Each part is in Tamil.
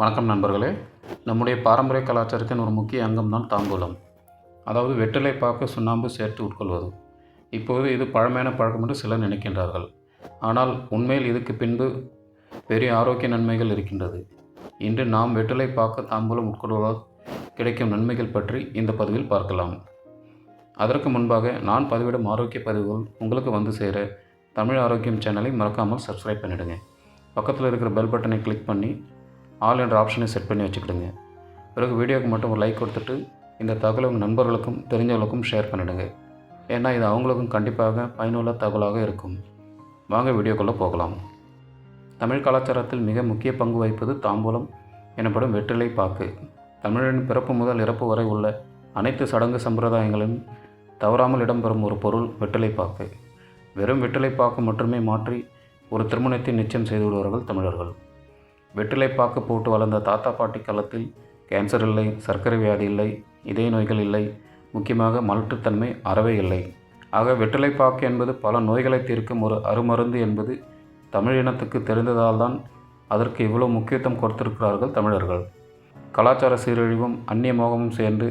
வணக்கம் நண்பர்களே. நம்முடைய பாரம்பரிய கலாச்சாரத்தின் ஒரு முக்கிய அங்கம் தான் தாம்பூலம். அதாவது வெற்றிலை பாக்கு சுண்ணாம்பு சேர்த்து உட்கொள்வது. இப்போது இது பழமையான பழக்கம் என்று சிலர் நினைக்கின்றார்கள். ஆனால் உண்மையில் இதுக்கு பின்பு பெரிய ஆரோக்கிய நன்மைகள் இருக்கின்றது. இன்று நாம் வெற்றிலை பாக்கு தாம்பூலம் உட்கொள்வதால் கிடைக்கும் நன்மைகள் பற்றி இந்த பதிவில் பார்க்கலாம். அதற்கு முன்பாக நான் பதிவிடும் ஆரோக்கிய பதிவுகள் உங்களுக்கு வந்து சேர தமிழ் ஆரோக்கியம் சேனலை மறக்காமல் சப்ஸ்கிரைப் பண்ணிவிடுங்க பக்கத்தில் இருக்கிற பெல் பட்டனை கிளிக் பண்ணி ஆல் என்ற ஆப்ஷனை செட் பண்ணி வச்சுக்கிடுங்க. பிறகு வீடியோக்கு மட்டும் ஒரு லைக் கொடுத்துட்டு இந்த தகவலை உங்கள் நண்பர்களுக்கும் தெரிஞ்சவங்களுக்கும் ஷேர் பண்ணிடுங்க. ஏன்னா இது அவங்களுக்கும் கண்டிப்பாக பயனுள்ள தகவலாக இருக்கும். வாங்க வீடியோக்குள்ளே போகலாம். தமிழ் கலாச்சாரத்தில் மிக முக்கிய பங்கு வகிப்பது தாம்பூலம் எனப்படும் வெற்றிலை பாக்கு. தமிழரின் பிறப்பு முதல் இறப்பு வரை உள்ள அனைத்து சடங்கு சம்பிரதாயங்களிலும் தவறாமல் இடம்பெறும் ஒரு பொருள் வெற்றிலை பாக்கு. வெறும் வெற்றிலை பாக்கு மட்டுமே மாற்றி ஒரு திருமணத்தை நிச்சயம் செய்து விடுவார்கள் தமிழர்கள். வெற்றிலை பாக்கு போட்டு வளர்ந்த தாத்தா பாட்டி காலத்தில் கேன்சர் இல்லை சர்க்கரை வியாதி இல்லை இதய நோய்கள் இல்லை முக்கியமாக மலட்டுத்தன்மை அறவே இல்லை. ஆக வெற்றிலை பாக்கு என்பது பல நோய்களை தீர்க்கும் ஒரு அருமருந்து என்பது தமிழ் இனத்துக்கு தெரிந்ததால் தான் அதற்கு இவ்வளோ முக்கியத்துவம் கொடுத்திருக்கிறார்கள் தமிழர்கள். கலாச்சார சீரழிவும் அந்நிய மோகமும் சேர்ந்து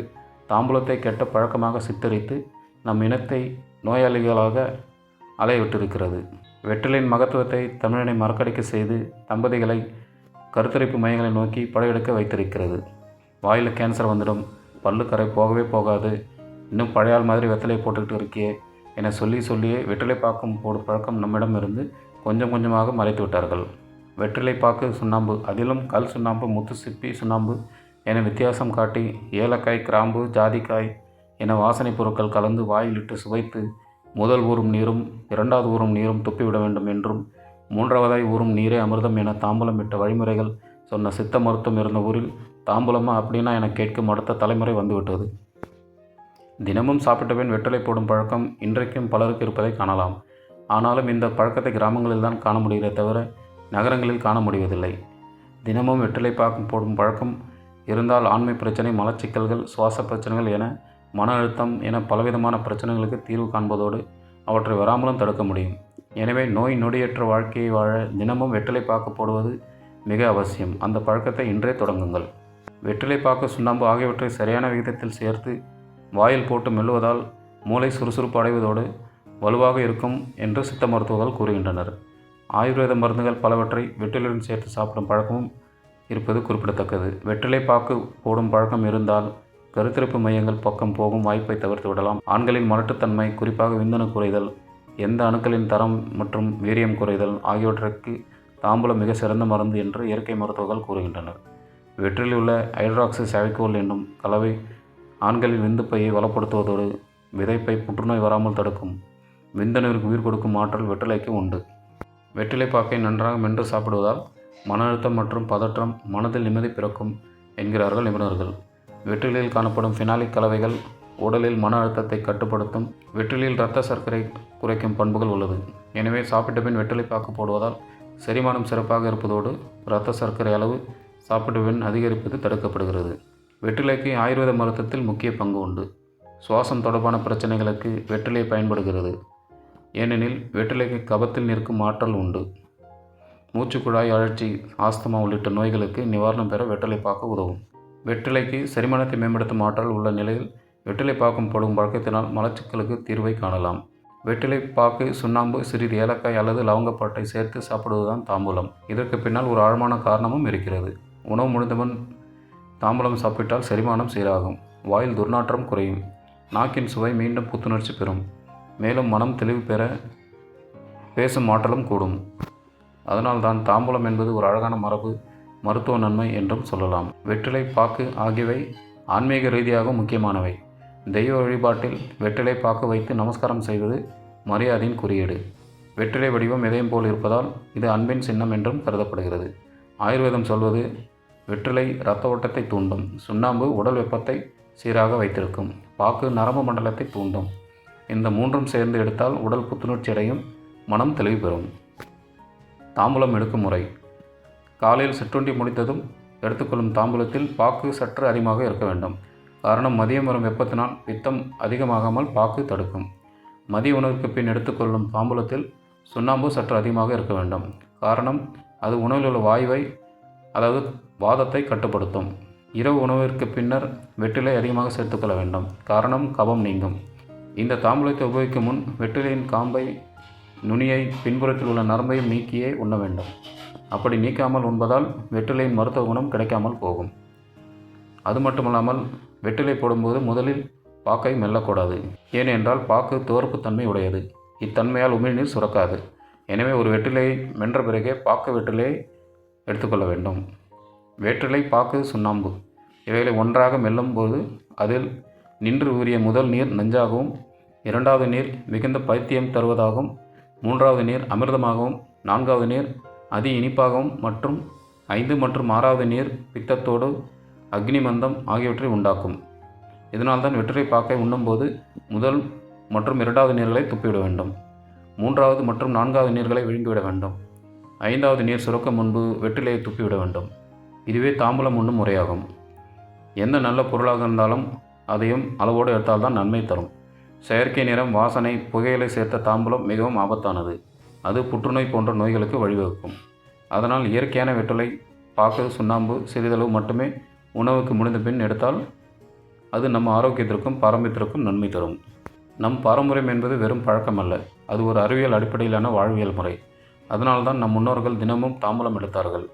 தாம்பூலத்தை கெட்ட பழக்கமாக சித்தரித்து நம் இனத்தை நோயாளிகளாக அலையவிட்டிருக்கிறது. வெற்றிலின் மகத்துவத்தை தமிழனை மறக்கடிக்க செய்து தம்பதிகளை கருத்தரிப்பு மையங்களை நோக்கி படையெடுக்க வைத்திருக்கிறது. வாயில் கேன்சர் வந்துடும். பல்லு கரை போகவே போகாது. இன்னும் பழையால் மாதிரி வெத்தலை போட்டுக்கிட்டு இருக்கியே என சொல்லி சொல்லியே வெற்றிலை பாக்கம் போடும் பழக்கம் நம்மிடம் இருந்து கொஞ்சம் கொஞ்சமாக மறைத்து விட்டார்கள். வெற்றிலை பாக்கு சுண்ணாம்பு அதிலும் கல் சுண்ணாம்பு முத்து சிப்பி சுண்ணாம்பு என வித்தியாசம் காட்டி ஏலக்காய் கிராம்பு ஜாதிக்காய் என வாசனை பொருட்கள் கலந்து வாயிலிட்டு சுவைத்து முதல் ஊறும் நீரும் இரண்டாவது ஊறும் நீரும் துப்பிவிட வேண்டும் என்றும் மூன்றாவதாய் ஊறும் நீரே அமிர்தம் என தாம்பூலம் விட்ட வழிமுறைகள் சொன்ன சித்த மருத்துவம் இருந்த ஊரில் தாம்பூலமா அப்படின்னா என கேட்கும் அடுத்த தலைமுறை வந்துவிட்டது. தினமும் சாப்பிட்ட பின் வெற்றிலை போடும் பழக்கம் இன்றைக்கும் பலருக்கு இருப்பதை காணலாம். ஆனாலும் இந்த பழக்கத்தை கிராமங்களில் தான் காண முடிகிறே தவிர நகரங்களில் காண முடிவதில்லை. தினமும் வெற்றிலை பாக்கம் போடும் பழக்கம் இருந்தால் ஆண்மை பிரச்சனை மலச்சிக்கல்கள் சுவாச பிரச்சனைகள் என மன அழுத்தம் என பலவிதமான பிரச்சனைகளுக்கு தீர்வு காண்பதோடு அவற்றை வராமலும் தடுக்க முடியும். எனவே நோய் நொடியற்ற வாழ்க்கையை வாழ தினமும் வெற்றிலை பாக்கு போடுவது மிக அவசியம். அந்த பழக்கத்தை இன்றே தொடங்குங்கள். வெற்றிலை பாக்கு சுண்ணாம்பு ஆகியவற்றை சரியான விகிதத்தில் சேர்த்து வாயில் போட்டு மெல்லுவதால் மூளை சுறுசுறுப்பு அடைவதோடு வலுவாக இருக்கும் என்று சித்த மருத்துவர்கள் கூறுகின்றனர். ஆயுர்வேத மருந்துகள் பலவற்றை வெற்றிலையுடன் சேர்த்து சாப்பிடும் பழக்கமும் இருப்பது குறிப்பிடத்தக்கது. வெற்றிலை பாக்கு போடும் பழக்கம் இருந்தால் கருத்திருப்பு மையங்கள் பக்கம் போகும் வாய்ப்பை தவிர்த்து விடலாம். ஆண்களின் மலட்டுத்தன்மை குறிப்பாக விந்தணு குறைதல் எந்த அணுக்களின் தரம் மற்றும் வீரியம் குறைதல் ஆகியவற்றிற்கு தாம்பூலம் மிக சிறந்த மருந்து என்று இயற்கை மருத்துவர்கள் கூறுகின்றனர். வெற்றில் உள்ள ஹைட்ராக்சி சாவிக்கோல் என்னும் கலவை ஆண்களின் விந்துப்பையை வளப்படுத்துவதோடு விதைப்பை புற்றுநோய் வராமல் தடுக்கும் விந்தணுவிற்கு உயிர் கொடுக்கும் ஆற்றல் வெற்றிலைக்கு உண்டு. வெற்றிலை பாக்கை நன்றாக மென்று சாப்பிடுவதால் மன அழுத்தம் மற்றும் பதற்றம் மனதில் நிம்மதி பிறக்கும் என்கிறார்கள் நிபுணர்கள். வெற்றிலையில் காணப்படும் ஃபினாலிக் கலவைகள் உடலில் மன அழுத்தத்தை கட்டுப்படுத்தும் வெற்றிலையில் இரத்த சர்க்கரை குறைக்கும் பண்புகள் உள்ளது. எனவே சாப்பிட்ட பின் வெற்றிலை பாக்கு போடுவதால் செரிமானம் சிறப்பாக இருப்பதோடு இரத்த சர்க்கரை அளவு சாப்பிட்ட பின் அதிகரிப்பது தடுக்கப்படுகிறது. வெற்றிலைக்கு ஆயுர்வேத மருத்துவத்தில் முக்கிய பங்கு உண்டு. சுவாசம் தொடர்பான பிரச்சனைகளுக்கு வெற்றிலை பயன்படுகிறது. ஏனெனில் வெற்றிலைக்கு கபத்தில் நிற்கும் ஆற்றல் உண்டு. மூச்சுக்குழாய் அழற்சி ஆஸ்துமா உள்ளிட்ட நோய்களுக்கு நிவாரணம் பெற வெற்றிலை பாக்கு உதவும். வெற்றிலைக்கு செரிமானத்தை மேம்படுத்தும் ஆற்றல் உள்ள நிலையில் வெற்றிலை பாக்கம் போடும் பழக்கத்தினால் மலச்சிக்கலுக்கு தீர்வை காணலாம். வெற்றிலை பாக்கு சுண்ணாம்பு சிறிது ஏலக்காய் அல்லது லவங்கப்பாட்டை சேர்த்து சாப்பிடுவதுதான் தாம்பூலம். இதற்கு பின்னால் ஒரு ஆழமான காரணமும் இருக்கிறது. உணவு முடிந்தவன் தாம்பூலம் சாப்பிட்டால் செரிமானம் சீராகும். வாயில் துர்நாற்றம் குறையும். நாக்கின் சுவை மீண்டும் புத்துணர்ச்சி பெறும். மேலும் மனம் தெளிவு பெற பேசும் ஆற்றலும் கூடும். அதனால்தான் தாம்பூலம் என்பது ஒரு அழகான மரபு மருத்துவ நன்மை என்றும் சொல்லலாம். வெற்றிலை பாக்கு ஆகியவை ஆன்மீக ரீதியாக முக்கியமானவை. தெய்வ வழிபாட்டில் வெற்றிலை பாக்கு வைத்து நமஸ்காரம் செய்வது மரியாதையின் குறியீடு. வெற்றிலை வடிவம் இதயம் போல் இருப்பதால் இது அன்பின் சின்னம் என்றும் கருதப்படுகிறது. ஆயுர்வேதம் சொல்வது வெற்றிலை இரத்த ஓட்டத்தை தூண்டும் சுண்ணாம்பு உடல் வெப்பத்தை சீராக வைத்திருக்கும் பாக்கு நரம்பு மண்டலத்தை தூண்டும். இந்த மூன்றும் சேர்ந்து எடுத்தால் உடல் புத்துணர்ச்சி அடையும் மனம் தெளிவு பெறும். தாம்பூலம் எடுக்கும் முறை. காலையில் சிற்றுண்டி முடித்ததும் எடுத்துக்கொள்ளும் தாம்பூலத்தில் பாக்கு சற்று அதிகமாக இருக்க வேண்டும். காரணம் மதியம் வரும் வெப்பத்தினால் பித்தம் அதிகமாகாமல் பாக்கு தடுக்கும். மதிய உணவுக்கு பின் எடுத்துக்கொள்ளும் தாம்பூலத்தில் சுண்ணாம்பு சற்று அதிகமாக இருக்க வேண்டும். காரணம் அது உணவில் உள்ள வாயுவை அதாவது வாதத்தை கட்டுப்படுத்தும். இரவு உணவிற்கு பின்னர் வெற்றிலை அதிகமாக சேர்த்துக்கொள்ள வேண்டும். காரணம் கபம் நீங்கும். இந்த தாம்பூலத்தை உபயோகிக்கும் முன் வெற்றிலையின் காம்பை நுனியை பின்புறத்தில் உள்ள நரம்பையும் நீக்கியே உண்ண வேண்டும். அப்படி நீக்காமல் உண்பதால் வெற்றிலையின் மருத்துவ குணம் கிடைக்காமல் போகும். அது மட்டுமல்லாமல் வெற்றிலை போடும்போது முதலில் பாக்கை மெல்லக்கூடாது. ஏனென்றால் பாக்கு தோற்புத்தன்மை உடையது. இத்தன்மையால் உமிழ்நீர் சுரக்காது. எனவே ஒரு வெற்றிலையை மென்ற பிறகே பாக்கு வெற்றிலையை எடுத்துக்கொள்ள வேண்டும். வேற்றிலை பாக்கு சுண்ணாம்பு. இவைகளை ஒன்றாக மெல்லும்போது அதில் நின்று ஊறிய முதல் நீர் நஞ்சாகவும் இரண்டாவது நீர் மிகுந்த பைத்தியம் தருவதாகவும் மூன்றாவது நீர் அமிர்தமாகவும் நான்காவது நீர் அதி இனிப்பாகவும் மற்றும் ஐந்து மற்றும் ஆறாவது நீர் பித்தத்தோடு அக்னிமந்தம் ஆகியவற்றை உண்டாக்கும். இதனால்தான் வெற்றிலை பாக்கை உண்ணும்போது முதல் மற்றும் இரண்டாவது நீர்களை துப்பிவிட வேண்டும். மூன்றாவது மற்றும் நான்காவது நீர்களை விழுங்கிவிட வேண்டும். ஐந்தாவது நீர் சுரக்க முன்பு வெற்றிலையை துப்பிவிட வேண்டும். இதுவே தாம்பூலம் உண்ணும் முறையாகும். எந்த நல்ல பொருளாக இருந்தாலும் அதையும் அளவோடு எடுத்தால்தான் நன்மை தரும். செயற்கை நிறம் வாசனை புகையிலை சேர்த்த தாம்பூலம் மிகவும் ஆபத்தானது. அது புற்றுநோய் போன்ற நோய்களுக்கு வழிவகுக்கும். அதனால் இயற்கையான வெற்றிலை பாக்கு சுண்ணாம்பு சிறிதளவு மட்டுமே உணவுக்கு முடிந்த பின் எடுத்தால் அது நம்ம ஆரோக்கியத்திற்கும் பாரம்பரியத்திற்கும் நன்மை தரும். நம் பாரம்பரியம் என்பது வெறும் பழக்கம் அல்ல. அது ஒரு அறிவியல் அடிப்படையிலான வாழ்வியல் முறை. அதனால்தான் நம் முன்னோர்கள் தினமும் தாம்பூலம் எடுத்தார்கள்.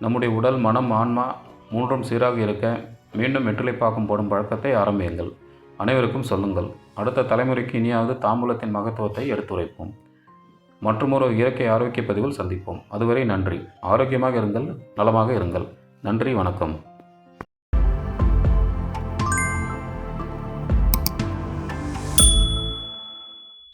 நம்முடைய உடல் மனம் ஆன்மா மூன்றும் சீராக இருக்க மீண்டும் வெற்றிலை பாக்கம் போடும் பழக்கத்தை ஆரம்பியுங்கள். அனைவருக்கும் சொல்லுங்கள். அடுத்த தலைமுறைக்கு இனியாவது தாம்பூலத்தின் மகத்துவத்தை எடுத்துரைப்போம். மற்றுமொரு இயற்கை ஆரோக்கிய பதிவில் சந்திப்போம். அதுவரை நன்றி. ஆரோக்கியமாக இருங்கள் நலமாக இருங்கள். நன்றி வணக்கம்.